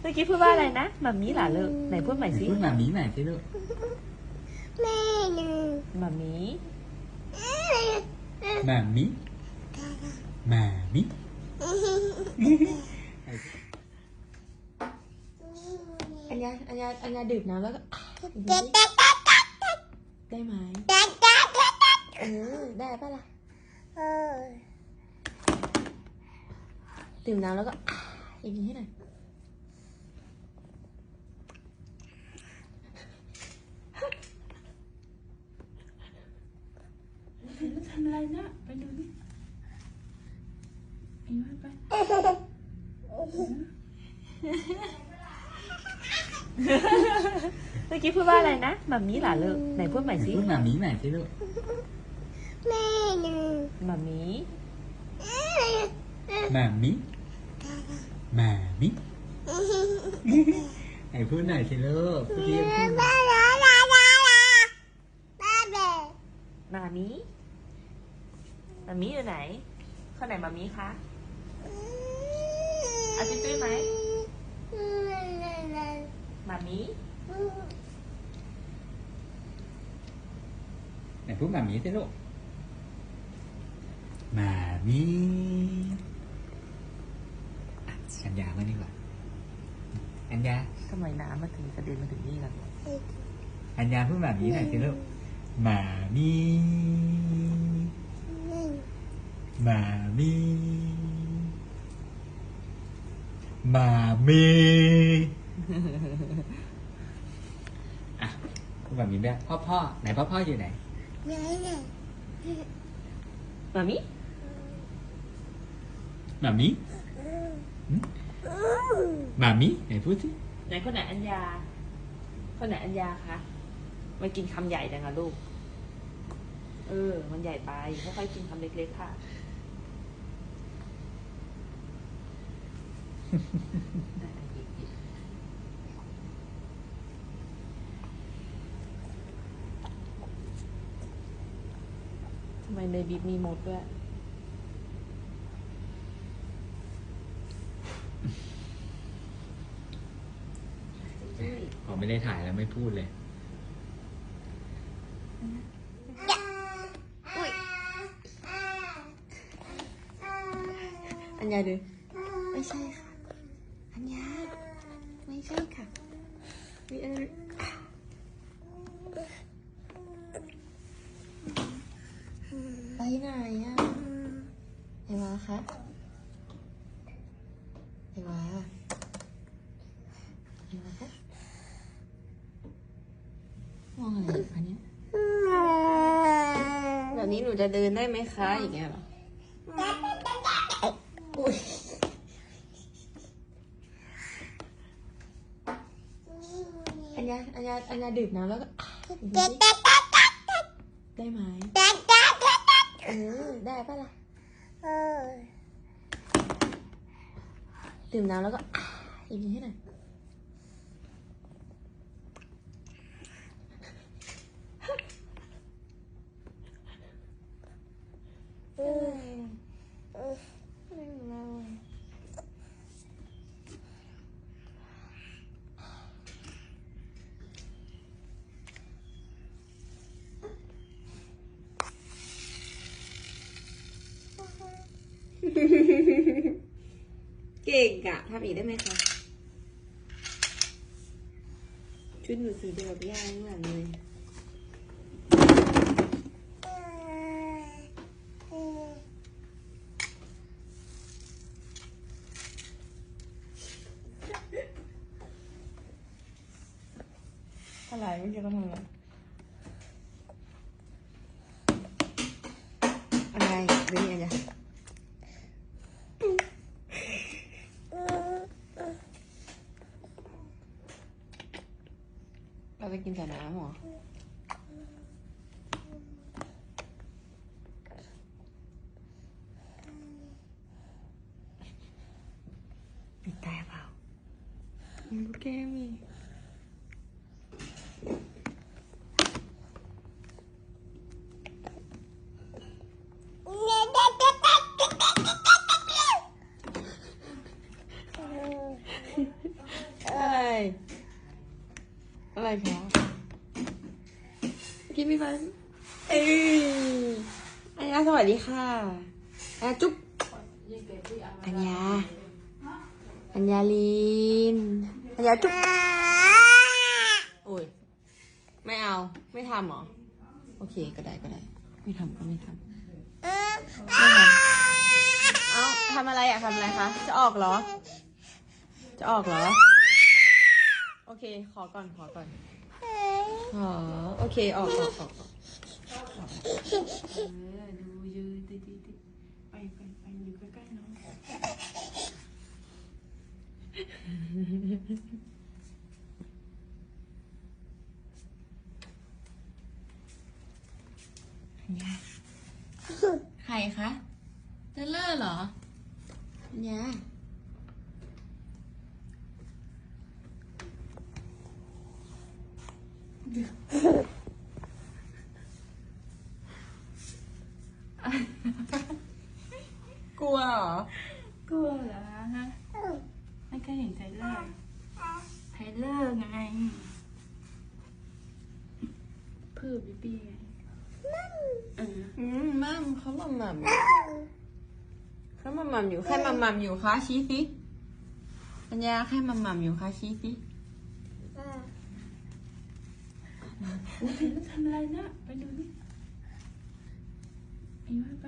เมื่อกี้พูดว่าอะไรนะหมามีเหรอลูกไหนพูดใหม่ไหนสิพูดหมามีใหม่สิลูกแม่หนึ่งหมามีหมามีหมามีอัญญาอัญญาอัญญาดื่มน้ำแล้วก็เด็ดเด็ดเด็ดเด็ดได้ไหมเด็ดเด็ดเด็ดเด็ดเออได้ปะล่ะเออดื่มน้ำแล้วก็ อย่างนี้ให้หน่อยทำอะไรนะไปดูดิไอ้ว่าไปเมื่อกี้พูดว่าอะไรนะ หมามีเหรอลูกไหนพูดใหม่ไหนสิพูดหมามีใหม่สิลูกแม่หนึ่งหมามีหมามีหมามีไหนพูดหน่อยสิลูกพูดเรียกพูดหน่อยลาลาลาลาลาเบหมามีหมามีอยู่ไหนคนไหนหมามีคะอาจุ้ยๆไหมหมามีไหนพูดหมามีสิลูกหมามี อะอัญญามาดีกว่าอัญญาทำไมน้ำมาถึงกระเด็นมาถึงนี่ล่ะอัญญาพูดหมามีหน่อยสิลูกหมามีหมามีหมามีอะพูดแบบนี้แบบพ่อพ่อไหนพ่อพ่ออยู่ไหนไหนไหนหมามีหมามีห มามีไหนพูดสิไหนคนไหนอัญญา คนไหนอัญญาคะมันกินคำใหญ่จังอะลูก เออ มันใหญ่ไปค่อยๆกินคำเล็กๆค่ะ ทำไมในบิ๊บมีมดด้วย พอไม่ได้ถ่ายแล้วไม่พูดเลย อันยาดูไม่ใช่ค่ะ อันยาไม่ใช่ค่ะมีอะไรไปไหนอะไอวาคะไอวาไอวาคะมองอะไรคะเนี่ยแบบนี้หนู จะเดินได้ไหมคะ อย่างเงี้ยเหรออุ้ยอัญญาอัญญาอัญญาดื่มน้ำแล้วก็อย่างเด็นี้ดเด็ดเด็ดเด็ดเด็ดได้ไหมเด็ดเด็ดเด็ดเด็ดเออได้ปะล่ะเออดื่มน้ำแล้วก็อย่างนี้ให้หน่อย เออเออ ไม่รู้แล้วอะ เก่งอะทำอีกได้ไหมคะ ชุดหนูสีเดียวกับย่าข้างหลังเลย อะไรไม่ใช่ก็ทำอะไรอะไรดูนี่อะไรเราไปกินแต่น้ำ เหรอมีแต่เปล่ามีลูกแก้วมีอะไรอะไรคะกินไม่ไปเอ้ยอัญญาสวัสดีค่ะอัญญาจุ๊บอัญญาอัญญาลีนอัญญาจุ๊บโอ้ยไม่เอาไม่ทำเหรอโอเคก็ได้ก็ได้ ไม่ทำก็ไม่ทำไม่ทำเอ้าทำอะไรอะทำอะไรคะจะออกเหรอ จะออกเหรอ โอเค ขอก่อนขอก่อน ขอโอเค ออกออกออกออกเออดูยืนดีดีดีไปไปไปอยู่ใกล้ๆน้องใครคะเจเลอร์เหรออันย กลัวเหรอ กลัวเหรอฮะ ไม่เคยเห็นไทเลอร์ไทเลอร์ไงเพื่อบีบี้ไงเอออืมมัมเขามัมมัมเขามัมมัมอยู่ ใครมัมมัมอยู่คะชี้สิปัญญาใครมัมมัมอยู่คะชี้สิ อุ้ยมันทำอะไรนะ ไปดูนี่ไอ้ว่าไป